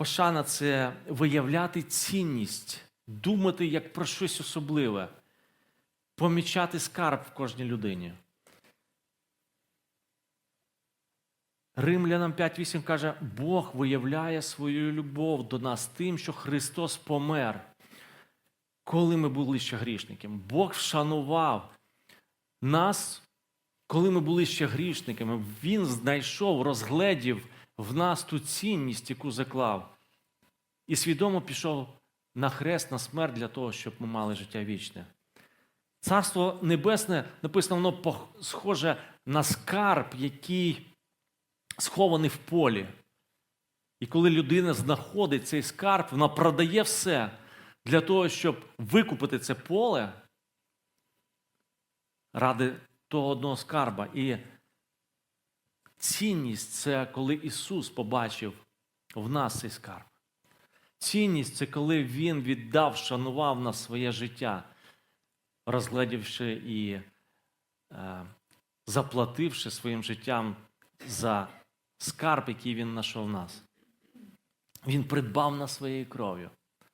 Пошана це виявляти цінність, думати як про щось особливе, помічати скарб в кожній людині. Римлянам 5.8 каже, Бог виявляє свою любов до нас тим, що Христос помер, коли ми були ще грішниками. Бог вшанував нас, коли ми були ще грішниками. Він знайшов, розгледів в нас ту цінність, яку заклав, і свідомо пішов на хрест, на смерть для того, щоб ми мали життя вічне. Царство Небесне написано, воно схоже на скарб, який схований в полі. І коли людина знаходить цей скарб, вона продає все для того, щоб викупити це поле ради того одного скарба. І цінність це коли Ісус побачив в нас цей скарб. Цінність це коли Він віддав, шанував нас своє життя, розглядівши і е, заплативши своїм життям за скарб, який він знайшов в нас. Він придбав нас своєю кров'ю.